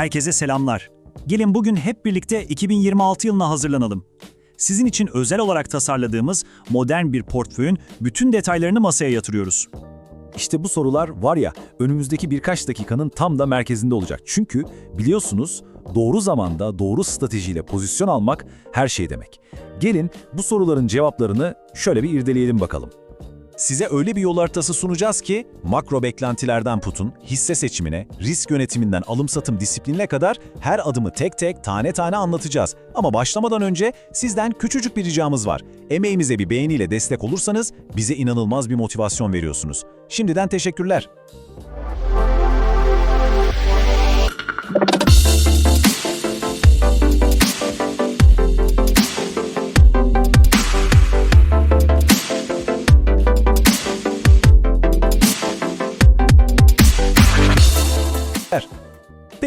Herkese selamlar. Gelin bugün hep birlikte 2026 yılına hazırlanalım. Sizin için özel olarak tasarladığımız modern bir portföyün bütün detaylarını masaya yatırıyoruz. İşte bu sorular var ya önümüzdeki birkaç dakikanın tam da merkezinde olacak. Çünkü biliyorsunuz doğru zamanda doğru stratejiyle pozisyon almak her şey demek. Gelin bu soruların cevaplarını şöyle bir irdeleyelim bakalım. Size öyle bir yol haritası sunacağız ki makro beklentilerden tutun, hisse seçimine, risk yönetiminden alım satım disiplinine kadar her adımı tek tek tane tane anlatacağız. Ama başlamadan önce sizden küçücük bir ricamız var. Emeğimize bir beğeniyle destek olursanız bize inanılmaz bir motivasyon veriyorsunuz. Şimdiden teşekkürler.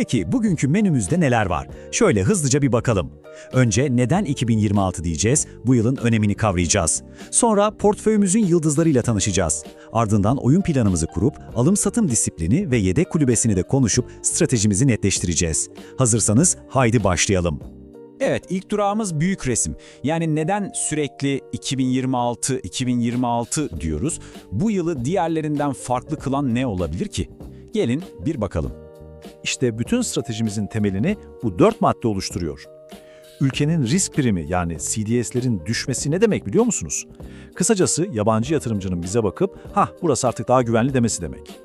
Peki bugünkü menümüzde neler var? Şöyle hızlıca bir bakalım. Önce neden 2026 diyeceğiz, bu yılın önemini kavrayacağız. Sonra portföyümüzün yıldızlarıyla tanışacağız. Ardından oyun planımızı kurup alım-satım disiplini ve yedek kulübesini de konuşup stratejimizi netleştireceğiz. Hazırsanız haydi başlayalım. Evet, ilk durağımız büyük resim. Yani neden sürekli 2026, 2026 diyoruz? Bu yılı diğerlerinden farklı kılan ne olabilir ki? Gelin bir bakalım. İşte bütün stratejimizin temelini bu dört madde oluşturuyor. Ülkenin risk primi yani CDS'lerin düşmesi ne demek biliyor musunuz? Kısacası yabancı yatırımcının bize bakıp ha burası artık daha güvenli demesi demek.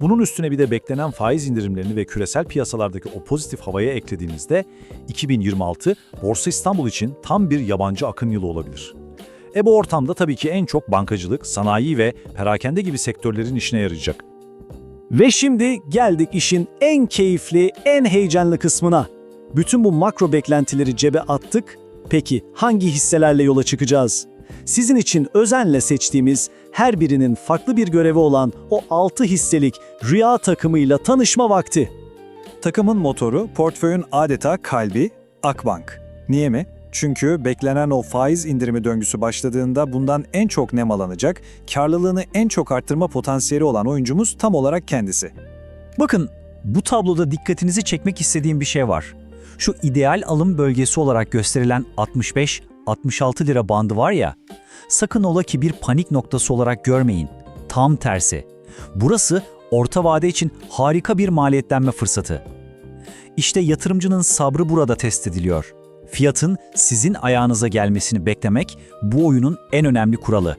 Bunun üstüne bir de beklenen faiz indirimlerini ve küresel piyasalardaki o pozitif havaya eklediğimizde 2026 Borsa İstanbul için tam bir yabancı akın yılı olabilir. E bu ortamda tabii ki en çok bankacılık, sanayi ve perakende gibi sektörlerin işine yarayacak. Ve şimdi geldik işin en keyifli, en heyecanlı kısmına. Bütün bu makro beklentileri cebe attık. Peki hangi hisselerle yola çıkacağız? Sizin için özenle seçtiğimiz her birinin farklı bir görevi olan o 6 hisselik rüya takımıyla tanışma vakti. Takımın motoru, portföyün adeta kalbi Akbank. Niye mi? Çünkü beklenen o faiz indirimi döngüsü başladığında bundan en çok nemalanacak, karlılığını en çok arttırma potansiyeli olan oyuncumuz tam olarak kendisi. Bakın, bu tabloda dikkatinizi çekmek istediğim bir şey var. Şu ideal alım bölgesi olarak gösterilen 65-66 lira bandı var ya, sakın ola ki bir panik noktası olarak görmeyin. Tam tersi. Burası orta vade için harika bir maliyetlenme fırsatı. İşte yatırımcının sabrı burada test ediliyor. Fiyatın sizin ayağınıza gelmesini beklemek bu oyunun en önemli kuralı.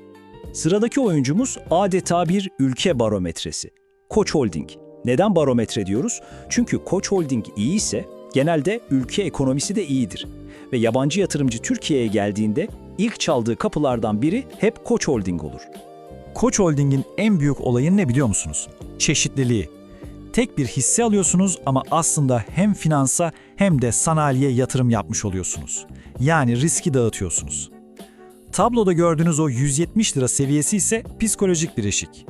Sıradaki oyuncumuz adeta bir ülke barometresi. Koç Holding. Neden barometre diyoruz? Çünkü Koç Holding iyi ise genelde ülke ekonomisi de iyidir. Ve yabancı yatırımcı Türkiye'ye geldiğinde ilk çaldığı kapılardan biri hep Koç Holding olur. Koç Holding'in en büyük olayı ne biliyor musunuz? Çeşitliliği. Tek bir hisse alıyorsunuz ama aslında hem finansa hem de sanayiye yatırım yapmış oluyorsunuz. Yani riski dağıtıyorsunuz. Tabloda gördüğünüz o 170 lira seviyesi ise psikolojik bir eşik.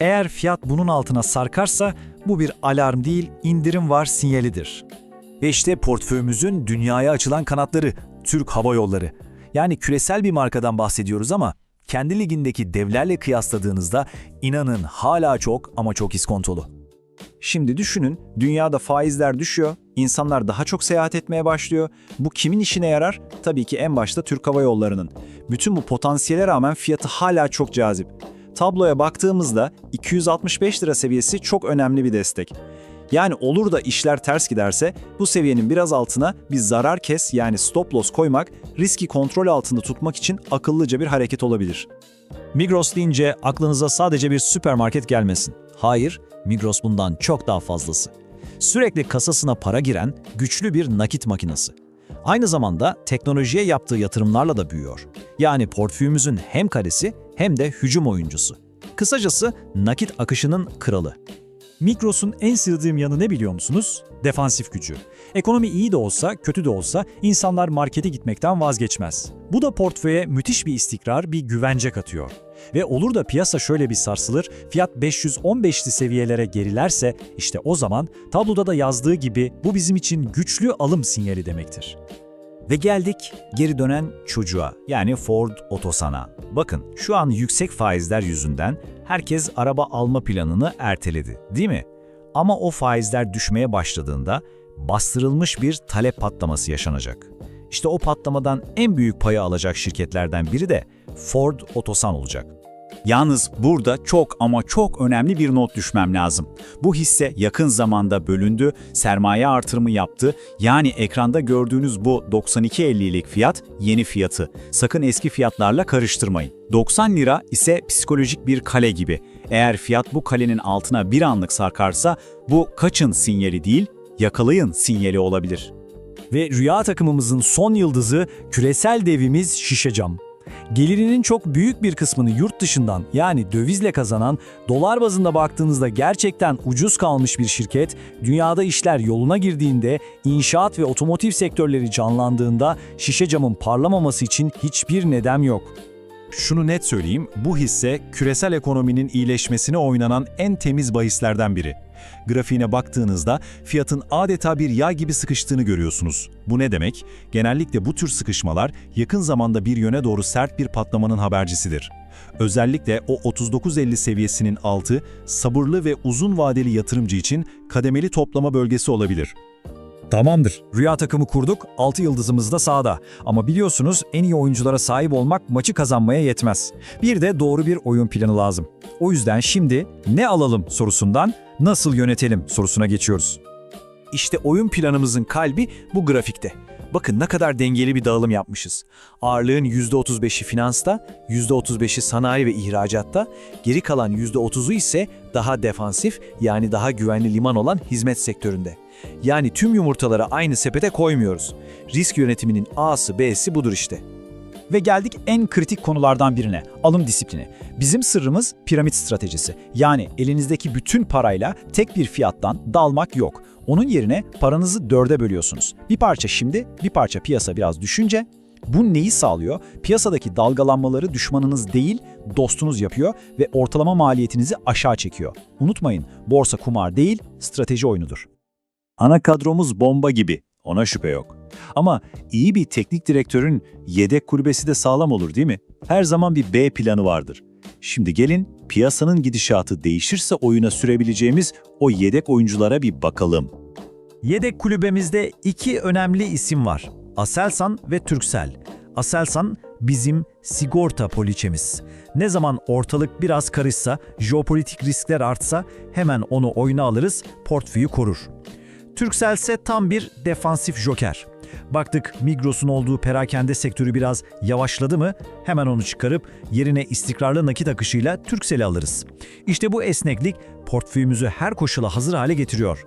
Eğer fiyat bunun altına sarkarsa bu bir alarm değil, indirim var sinyalidir. Ve işte portföyümüzün dünyaya açılan kanatları, Türk Hava Yolları. Yani küresel bir markadan bahsediyoruz ama kendi ligindeki devlerle kıyasladığınızda inanın hala çok ama çok iskontolu. Şimdi düşünün, dünyada faizler düşüyor, insanlar daha çok seyahat etmeye başlıyor. Bu kimin işine yarar? Tabii ki en başta Türk Hava Yolları'nın. Bütün bu potansiyele rağmen fiyatı hala çok cazip. Tabloya baktığımızda 265 lira seviyesi çok önemli bir destek. Yani olur da işler ters giderse bu seviyenin biraz altına bir zarar kes yani stop loss koymak riski kontrol altında tutmak için akıllıca bir hareket olabilir. Migros deyince aklınıza sadece bir süpermarket gelmesin. Hayır, Migros bundan çok daha fazlası. Sürekli kasasına para giren güçlü bir nakit makinesi. Aynı zamanda teknolojiye yaptığı yatırımlarla da büyüyor. Yani portföyümüzün hem kalesi hem de hücum oyuncusu. Kısacası nakit akışının kralı. Migros'un en sevdiğim yanı ne biliyor musunuz? Defansif gücü. Ekonomi iyi de olsa, kötü de olsa insanlar markete gitmekten vazgeçmez. Bu da portföye müthiş bir istikrar, bir güvence katıyor. Ve olur da piyasa şöyle bir sarsılır, fiyat 515'li seviyelere gerilerse işte o zaman tabloda da yazdığı gibi bu bizim için güçlü alım sinyali demektir. Ve geldik geri dönen çocuğa yani Ford Otosan'a. Bakın şu an yüksek faizler yüzünden herkes araba alma planını erteledi değil mi? Ama o faizler düşmeye başladığında bastırılmış bir talep patlaması yaşanacak. İşte o patlamadan en büyük payı alacak şirketlerden biri de Ford Otosan olacak. Yalnız burada çok ama çok önemli bir not düşmem lazım. Bu hisse yakın zamanda bölündü, sermaye artırımı yaptı. Yani ekranda gördüğünüz bu 92.50'lik fiyat yeni fiyatı. Sakın eski fiyatlarla karıştırmayın. 90 lira ise psikolojik bir kale gibi. Eğer fiyat bu kalenin altına bir anlık sarkarsa bu kaçın sinyali değil, yakalayın sinyali olabilir. Ve rüya takımımızın son yıldızı küresel devimiz Şişecam. Gelirinin çok büyük bir kısmını yurt dışından yani dövizle kazanan, dolar bazında baktığınızda gerçekten ucuz kalmış bir şirket, dünyada işler yoluna girdiğinde, inşaat ve otomotiv sektörleri canlandığında Şişecam'ın parlamaması için hiçbir neden yok. Şunu net söyleyeyim, bu hisse küresel ekonominin iyileşmesine oynanan en temiz bahislerden biri. Grafiğine baktığınızda fiyatın adeta bir yay gibi sıkıştığını görüyorsunuz. Bu ne demek? Genellikle bu tür sıkışmalar yakın zamanda bir yöne doğru sert bir patlamanın habercisidir. Özellikle o 39.50 seviyesinin altı sabırlı ve uzun vadeli yatırımcı için kademeli toplama bölgesi olabilir. Tamamdır. Rüya takımı kurduk, 6 yıldızımız da sağda. Ama biliyorsunuz en iyi oyunculara sahip olmak maçı kazanmaya yetmez. Bir de doğru bir oyun planı lazım. O yüzden şimdi ne alalım sorusundan nasıl yönetelim sorusuna geçiyoruz. İşte oyun planımızın kalbi bu grafikte. Bakın ne kadar dengeli bir dağılım yapmışız. Ağırlığın %35'i finansta, %35'i sanayi ve ihracatta, geri kalan %30'u ise daha defansif yani daha güvenli liman olan hizmet sektöründe. Yani tüm yumurtaları aynı sepete koymuyoruz. Risk yönetiminin A'sı B'si budur işte. Ve geldik en kritik konulardan birine, alım disiplini. Bizim sırrımız piramit stratejisi. Yani elinizdeki bütün parayla tek bir fiyattan dalmak yok. Onun yerine paranızı dörde bölüyorsunuz. Bir parça şimdi, bir parça piyasa biraz düşünce. Bu neyi sağlıyor? Piyasadaki dalgalanmaları düşmanınız değil, dostunuz yapıyor ve ortalama maliyetinizi aşağı çekiyor. Unutmayın, borsa kumar değil, strateji oyunudur. Ana kadromuz bomba gibi, ona şüphe yok. Ama iyi bir teknik direktörün yedek kulübesi de sağlam olur değil mi? Her zaman bir B planı vardır. Şimdi gelin piyasanın gidişatı değişirse oyuna sürebileceğimiz o yedek oyunculara bir bakalım. Yedek kulübemizde iki önemli isim var. Aselsan ve Türksel. Aselsan bizim sigorta poliçemiz. Ne zaman ortalık biraz karışsa, jeopolitik riskler artsa hemen onu oyuna alırız, portföyü korur. Turkcell ise tam bir defansif joker. Baktık Migros'un olduğu perakende sektörü biraz yavaşladı mı hemen onu çıkarıp yerine istikrarlı nakit akışıyla Turkcell'i alırız. İşte bu esneklik portföyümüzü her koşula hazır hale getiriyor.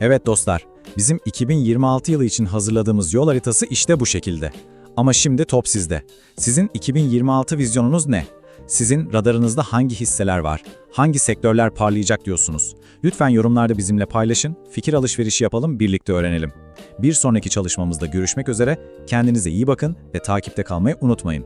Evet dostlar, bizim 2026 yılı için hazırladığımız yol haritası işte bu şekilde. Ama şimdi top sizde. Sizin 2026 vizyonunuz ne? Sizin radarınızda hangi hisseler var? Hangi sektörler parlayacak diyorsunuz? Lütfen yorumlarda bizimle paylaşın, fikir alışverişi yapalım, birlikte öğrenelim. Bir sonraki çalışmamızda görüşmek üzere, kendinize iyi bakın ve takipte kalmayı unutmayın.